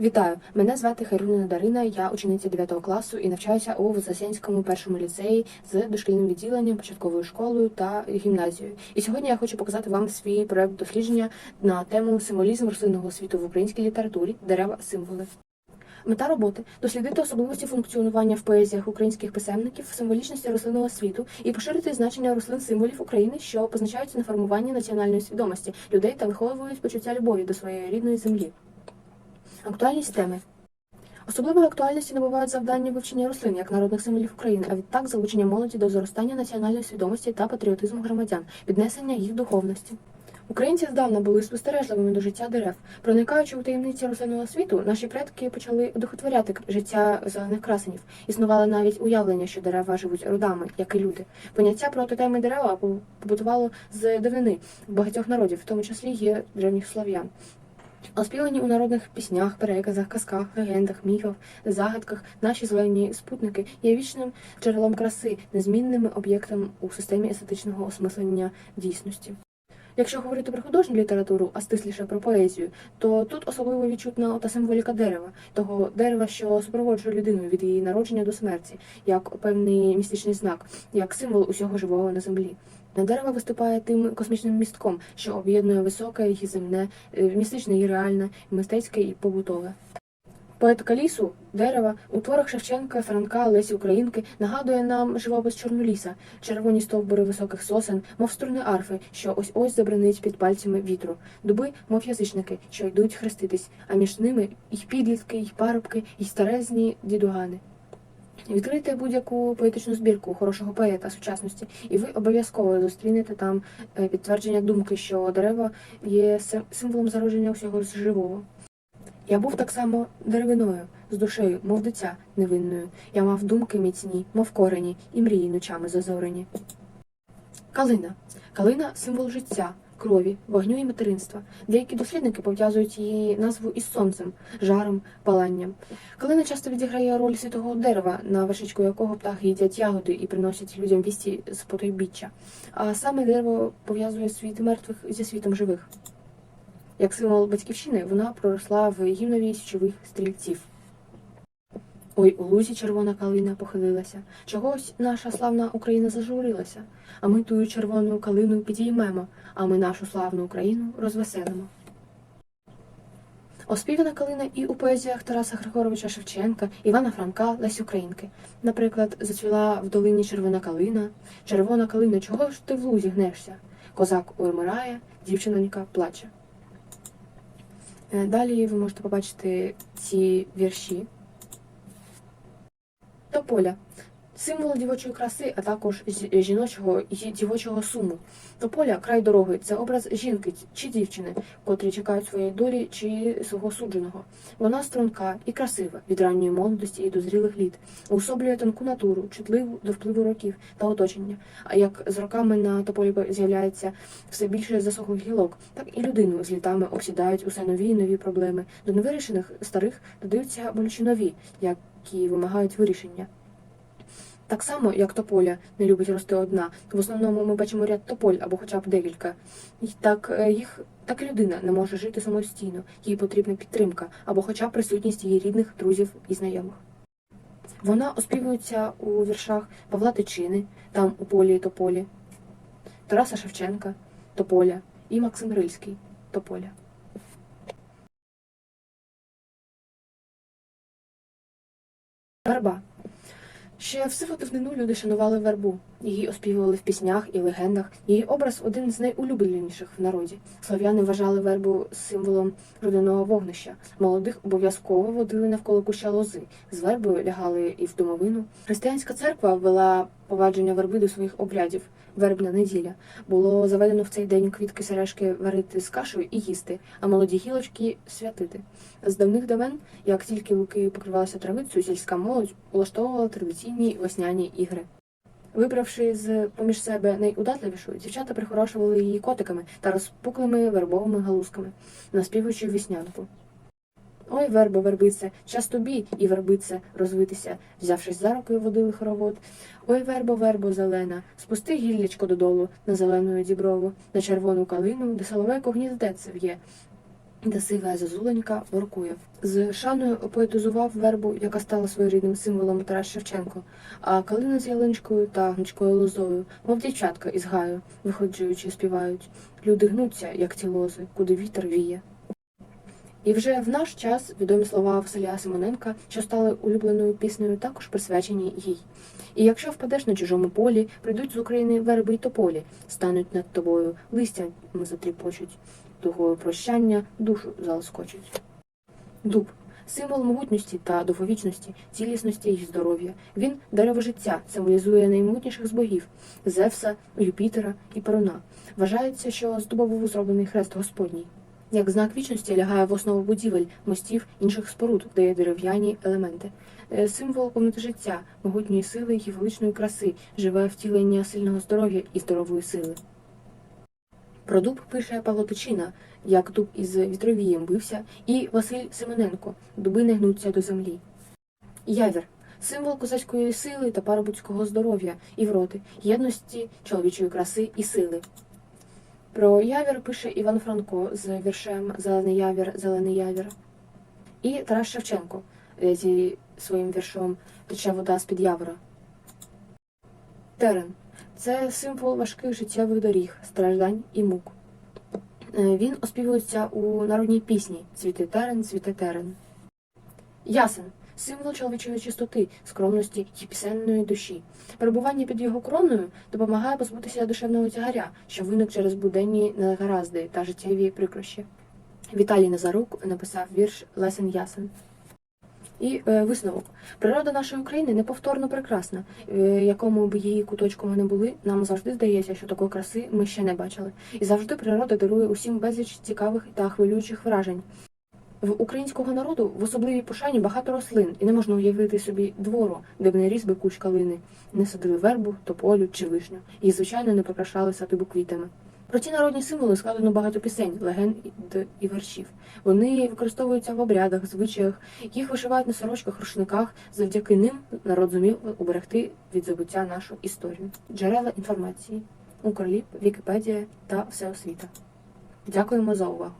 Вітаю! Мене звати Хайруна Дарина, я учениця 9 класу і навчаюся у Вознесенському першому ліцеї з дошкільним відділенням, початковою школою та гімназією. І сьогодні я хочу показати вам свій проект дослідження на тему символізм рослинного світу в українській літературі дерева символи. Мета роботи дослідити особливості функціонування в поезіях українських писемників, символічності рослинного світу і поширити значення рослин символів України, що позначаються на формуванні національної свідомості людей та виховують почуття любові до своєї рідної землі. Актуальність теми. Особливої актуальності набувають завдання вивчення рослин як народних символів України, а відтак залучення молоді до зростання національної свідомості та патріотизму громадян, піднесення їх духовності. Українці здавна були спостережливими до життя дерев. Проникаючи у таємниці рослинного світу, наші предки почали одухотворяти життя зелених красенів. Існувало навіть уявлення, що дерева живуть родами, як і люди. Поняття про тотеми дерева побутувало з давнини багатьох народів, в тому числі є древніх слав'ян. Оспівані у народних піснях, переказах, казках, легендах, міфах, загадках наші зелені спутники є вічним джерелом краси, незмінним об'єктом у системі естетичного осмислення дійсності. Якщо говорити про художню літературу, а стисліше про поезію, то тут особливо відчутна та символіка дерева, того дерева, що супроводжує людину від її народження до смерті, як певний містичний знак, як символ усього живого на землі. Дерево виступає тим космічним містком, що об'єднує високе і земне, е, містичне і реальне, мистецьке і побутове. Поетка лісу, дерева, у творах Шевченка, Франка, Лесі Українки нагадує нам живопис Чорноліса, червоні стовбури високих сосен, мов струни арфи, що ось ось забринить під пальцями вітру, дуби, мов язичники, що йдуть хреститись, а між ними і підлітки, і парубки, і старезні дідугани. Відкрийте будь-яку поетичну збірку хорошого поета сучасності, і ви обов'язково зустрінете там е, підтвердження думки, що дерева є символом зародження всього живого. Я був так само деревиною, з душею, мов дитя невинною. Я мав думки міцні, мов корені, і мрії ночами зазорені. Калина. Калина символ життя, крові, вогню і материнства. Деякі дослідники пов'язують її назву із сонцем, жаром, паланням. Калина часто відіграє роль святого дерева, на вершечку якого птахи їдять ягоди і приносять людям вісті з потойбіччя. А саме дерево пов'язує світ мертвих зі світом живих. Як символ батьківщини, вона проросла в гімнові січових стрільців. Ой, у лузі червона калина похилилася. Чогось наша славна Україна зажурилася. А ми тую червону калину підіймемо, а ми нашу славну Україну розвеселимо. Оспівана калина і у поезіях Тараса Григоровича Шевченка, Івана Франка, Лесі Українки. Наприклад, зацвіла в долині червона калина. Червона калина, чого ж ти в лузі гнешся? Козак умирає, дівчинонька плаче. Е, Далі ви можете побачити ці вірші. Тополя символ дівочої краси, а також жіночого і дівочого суму. Тополя край дороги це образ жінки чи дівчини, котрі чекають своєї долі чи свого судженого. Вона струнка і красива від ранньої молодості і до зрілих літ, уособлює тонку натуру, чутливу до впливу років та оточення. А як з роками на тополі з'являється все більше засохлих гілок, так і людину з літами обсідають усе нові і нові проблеми. До невирішених старих додаються болючі нові, які вимагають вирішення. Так само, як тополя не любить рости одна, в основному ми бачимо ряд тополь або хоча б декілька. І так е, їх так і людина не може жити самостійно, їй потрібна підтримка або хоча б присутність її рідних, друзів і знайомих. Вона оспівується у віршах Павла Тичини, там у полі тополі, Тараса Шевченка, Тополя і Максим Рильський Тополя. Верба. Ще в сиву давнину люди шанували вербу. Її оспівували в піснях і легендах. Її образ один з найулюбленіших в народі. Слов'яни вважали вербу символом родинного вогнища. Молодих обов'язково водили навколо куща лози. З вербою лягали і в домовину. Християнська церква ввела повадження верби до своїх обрядів. Вербна неділя було заведено в цей день квітки сережки варити з кашею і їсти, а молоді гілочки святити. З давних давен, як тільки луки покривалися травицею, сільська молодь улаштовувала традиційні весняні ігри. Вибравши з поміж себе найудатливішу, дівчата прихорошували її котиками та розпуклими вербовими галузками, наспівуючи веснянку. Ой, вербо, вербице, час тобі і вербице розвитися, взявшись за руки, водили хоровод. Ой, вербо, вербо, зелена, спусти гіллячко додолу на зелену діброву, на червону калину, де соловейко гніздеце в'є. Та сива зозуленька воркує. З шаною опоетизував вербу, яка стала своєрідним символом Тарас Шевченко, а калина з ялиничкою та гнучкою лозою, мов дівчатка із гаю, виходжуючи, співають. Люди гнуться, як ці лози, куди вітер віє. І вже в наш час відомі слова Василя Симоненка, що стали улюбленою піснею, також присвячені їй. І якщо впадеш на чужому полі, прийдуть з України верби й тополі, стануть над тобою, листя затріпочуть, тугою прощання душу залоскочуть. Дуб символ могутності та довговічності, цілісності й здоров'я. Він дерево життя, символізує наймогутніших з богів Зевса, Юпітера і Перуна. Вважається, що з дуба був зроблений хрест Господній. Як знак вічності лягає в основу будівель, мостів, інших споруд, де є дерев'яні елементи. Е, Символ повноти життя, могутньої сили і величної краси, живе втілення сильного здоров'я і здорової сили. Про дуб пише Павло Тичина, як дуб із вітровієм бився, і Василь Семененко дуби не гнуться до землі. Явір символ козацької сили та парубоцького здоров'я і вроди, єдності, чоловічої краси і сили. Про явір пише Іван Франко з віршем Зелений явір, зелений явір. І Тарас Шевченко е, зі своїм віршом Тече вода з-під явора. Терен це символ важких життєвих доріг, страждань і мук. Е, Він оспівується у народній пісні Цвіти терен, цвіти терен. Ясен символ чоловічої чистоти, скромності і пісенної душі. Перебування під його короною допомагає позбутися душевного тягаря, що виник через буденні негаразди та життєві прикрощі. Віталій Назарук написав вірш Лесен Ясен. І е, висновок. Природа нашої України неповторно прекрасна. Е, якому б її куточку ми не були, нам завжди здається, що такої краси ми ще не бачили. І завжди природа дарує усім безліч цікавих та хвилюючих вражень. В українського народу в особливій пошані багато рослин, і не можна уявити собі двору, де б не ріс би кущ калини, не садили вербу, тополю чи вишню, і, звичайно, не прикрашали садибу квітами. Про ці народні символи складено багато пісень, легенд і вершів. Вони використовуються в обрядах, звичаях, їх вишивають на сорочках, рушниках. Завдяки ним народ зумів уберегти від забуття нашу історію. Джерела інформації Укрліп, Вікіпедія та Всеосвіта. Дякуємо за увагу.